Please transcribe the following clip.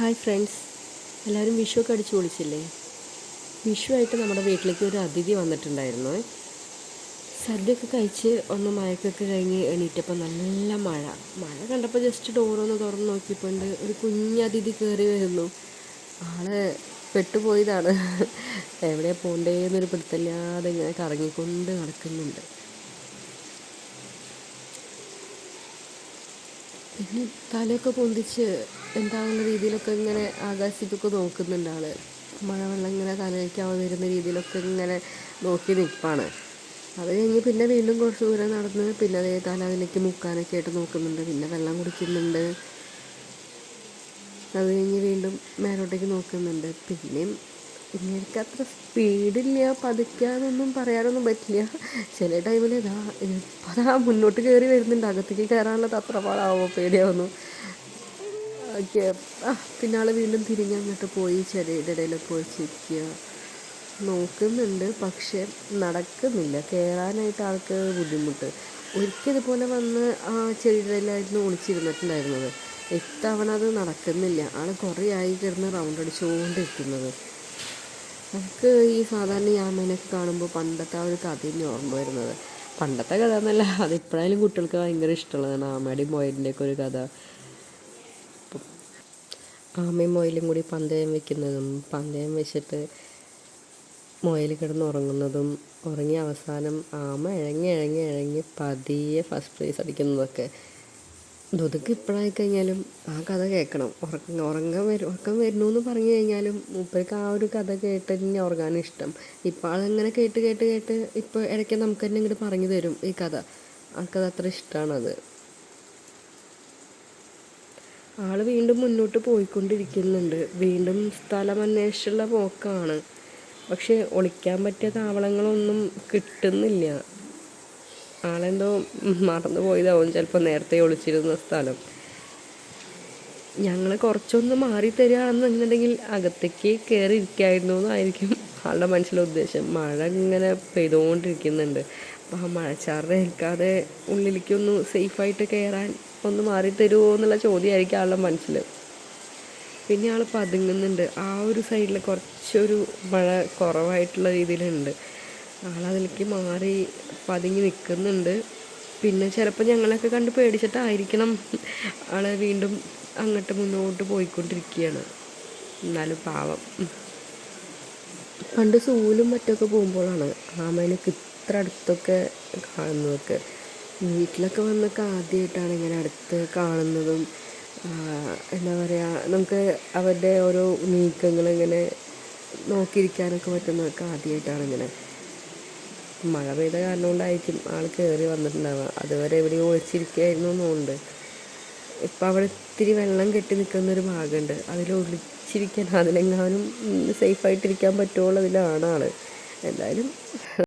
Hi friends. എല്ലാവരും വിഷു ഒക്കെ അടിച്ചു പൊളിച്ചില്ലേ? വിഷു ആയിട്ട് നമ്മുടെ വീട്ടിലേക്ക് ഒരു അതിഥി വന്നിട്ടുണ്ടായിരുന്നു. സദ്യയൊക്കെ കഴിച്ച് ഒന്ന് മയക്കൊക്കെ കഴിഞ്ഞ് എണീറ്റപ്പോൾ നല്ല മഴ. മഴ കണ്ടപ്പോൾ ജസ്റ്റ് ഡോറൊന്ന് തുറന്ന് നോക്കിയപ്പോൾ ഒരു കുഞ്ഞതിഥി കയറി വരുന്നു. ആൾ പെട്ടുപോയതാണ്. എവിടെയാണ് പോണ്ടേന്നൊരു പിടുത്തല്ലാതെ ഇങ്ങനെ കറങ്ങിക്കൊണ്ട് നടക്കുന്നുണ്ട്. പിന്നെ തലയൊക്കെ പൊന്തിച്ച് എന്താകുന്ന രീതിയിലൊക്കെ ഇങ്ങനെ ആകാശത്തൊക്കെ നോക്കുന്നുണ്ട് ആൾ മഴവെള്ളം ഇങ്ങനെ തലയിലേക്കാവ് വരുന്ന രീതിയിലൊക്കെ ഇങ്ങനെ നോക്കി നിൽപ്പാണ്. അത് കഴിഞ്ഞ് പിന്നെ വീണ്ടും കുറച്ച് ദൂരം നടന്ന് പിന്നെ അതേ തല അതിലേക്ക് മുക്കാനൊക്കെ ആയിട്ട് നോക്കുന്നുണ്ട്. പിന്നെ വെള്ളം കുടിക്കുന്നുണ്ട്. അത് കഴിഞ്ഞ് വീണ്ടും മേലോട്ടേക്ക് നോക്കുന്നുണ്ട്. പിന്നെയും ഇങ്ങനെയൊക്കെ അത്ര സ്പീഡില്ല പതുക്കാന്നൊന്നും പറയാനൊന്നും പറ്റില്ല. ചില ടൈമിൽ ഇതാ ഇപ്പം മുന്നോട്ട് കയറി വരുന്നുണ്ട്. അകത്തേക്ക് കയറാനുള്ളത് അത്ര പാടാവോ പേടിയാവുന്നു. ഓക്കെ ആ പിന്നെ ആൾ വീണ്ടും തിരിഞ്ഞ് അങ്ങോട്ട് പോയി ചെടിയുടെ ഇടയിലൊക്കെ ചിരിക്കുക നോക്കുന്നുണ്ട് പക്ഷെ നടക്കുന്നില്ല. കയറാനായിട്ട് ആൾക്ക് ബുദ്ധിമുട്ട്. ഒരിക്കൽ ഇതുപോലെ വന്ന് ആ ചെടിയുടെ ഇടയിലായിരുന്നു ഒളിച്ചിരുന്നിട്ടുണ്ടായിരുന്നത്. ഇത്തവണ അത് നടക്കുന്നില്ല. ആൾ കുറേ ആയി കിടന്ന് റൗണ്ട് അടിച്ചുകൊണ്ടിരിക്കുന്നത് നമുക്ക് ഈ സാധാരണ ഈ ആമേനൊക്കെ കാണുമ്പോൾ പണ്ടത്തെ ആ ഒരു കഥ തന്നെ ഓർമ്മ വരുന്നത്? പണ്ടത്തെ കഥ എന്നല്ല അതിപ്പോഴായാലും കുട്ടികൾക്ക് ഭയങ്കര ഇഷ്ടമുള്ളതാണ്. ആമയുടെയും മൊയിലിന്റെയൊക്കെ ഒരു കഥ. ആമയും മൊയിലും കൂടി പന്തയം വെക്കുന്നതും പന്തയം വെച്ചിട്ട് മൊയിൽ കിടന്ന് ഉറങ്ങുന്നതും ഉറങ്ങി അവസാനം ആമ ഇഴങ്ങി ഇഴങ്ങി ഇഴങ്ങി പതിയെ ഫസ്റ്റ് പ്രൈസ് അടിക്കുന്നതൊക്കെ. ദുതുക്ക് ഇപ്പോഴായി കഴിഞ്ഞാലും ആ കഥ കേൾക്കണം. ഉറക്കം ഉറങ്ങാൻ വരും ഉറക്കം വരുന്നു എന്ന് പറഞ്ഞു കഴിഞ്ഞാലും മൂപ്പർക്ക് ആ ഒരു കഥ കേട്ട് തന്നെ ഉറങ്ങാൻ ഇഷ്ടം. ഇപ്പോൾ അതങ്ങനെ കേട്ട് കേട്ട് കേട്ട് ഇപ്പോൾ ഇടയ്ക്ക് നമുക്ക് തന്നെ ഇങ്ങോട്ട് പറഞ്ഞു തരും ഈ കഥ. ആൾക്കത് അത്ര ഇഷ്ടമാണത് ആൾ വീണ്ടും മുന്നോട്ട് പോയിക്കൊണ്ടിരിക്കുന്നുണ്ട്. വീണ്ടും സ്ഥലം അന്വേഷിച്ചുള്ള പോക്കാണ്. പക്ഷെ ഒളിക്കാൻ പറ്റിയ താവളങ്ങളൊന്നും കിട്ടുന്നില്ല. ആളെന്തോ മറന്നു പോയതാവും ചിലപ്പോൾ നേരത്തെ ഒളിച്ചിരുന്ന സ്ഥലം. ഞങ്ങൾ കുറച്ചൊന്ന് മാറി തരികയാണെന്നുണ്ടെങ്കിൽ അകത്തേക്ക് കയറി ഇരിക്കായിരുന്നു എന്നായിരിക്കും ആളുടെ മനസ്സിലെ ഉദ്ദേശം. മഴ ഇങ്ങനെ പെയ്തുകൊണ്ടിരിക്കുന്നുണ്ട്. അപ്പോൾ ആ മഴച്ചാറിനെ ഏൽക്കാതെ ഉള്ളിലേക്കൊന്ന് സേഫായിട്ട് കയറാൻ ഒന്ന് മാറി തരുമോ എന്നുള്ള ചോദ്യമായിരിക്കും ആളുടെ മനസ്സിൽ പിന്നെ ആൾ പതുങ്ങുന്നുണ്ട്. ആ ഒരു സൈഡിൽ കുറച്ചൊരു മഴ കുറവായിട്ടുള്ള രീതിയിലുണ്ട്. ആളതിലേക്ക് മാറി പതുങ്ങി നിൽക്കുന്നുണ്ട്. പിന്നെ ചിലപ്പോൾ ഞങ്ങളൊക്കെ കണ്ട് പേടിച്ചിട്ടായിരിക്കണം ആളെ വീണ്ടും അങ്ങോട്ട് മുന്നോട്ട് പോയിക്കൊണ്ടിരിക്കുകയാണ്. എന്നാലും പാവം. പണ്ട് സൂലും മറ്റൊക്കെ പോകുമ്പോഴാണ് ആമേനൊക്കെ ഇത്ര അടുത്തൊക്കെ കാണുന്നതൊക്കെ. വീട്ടിലൊക്കെ വന്നൊക്കെ ആദ്യമായിട്ടാണ് ഇങ്ങനെ അടുത്ത് കാണുന്നതും എന്താ പറയുക നമുക്ക് അവരുടെ ഓരോ നീക്കങ്ങൾ ഇങ്ങനെ നോക്കിയിരിക്കാനൊക്കെ പറ്റുന്നതൊക്കെ ആദ്യമായിട്ടാണ് ഇങ്ങനെ മഴ പെയ്ത കാരണം കൊണ്ടായിരിക്കും ആൾ കയറി വന്നിട്ടുണ്ടാവുക. അതുവരെ എവിടെയോ ഒളിച്ചിരിക്കുകയായിരുന്നു എന്നുണ്ട് ഇപ്പം അവിടെ ഇത്തിരി വെള്ളം കെട്ടി നിൽക്കുന്ന ഒരു ഭാഗമുണ്ട്. അതിൽ ഒളിച്ചിരിക്കാൻ അതിലെങ്ങാനും സേഫായിട്ടിരിക്കാൻ പറ്റുള്ളതിലാണ് ആൾ എന്തായാലും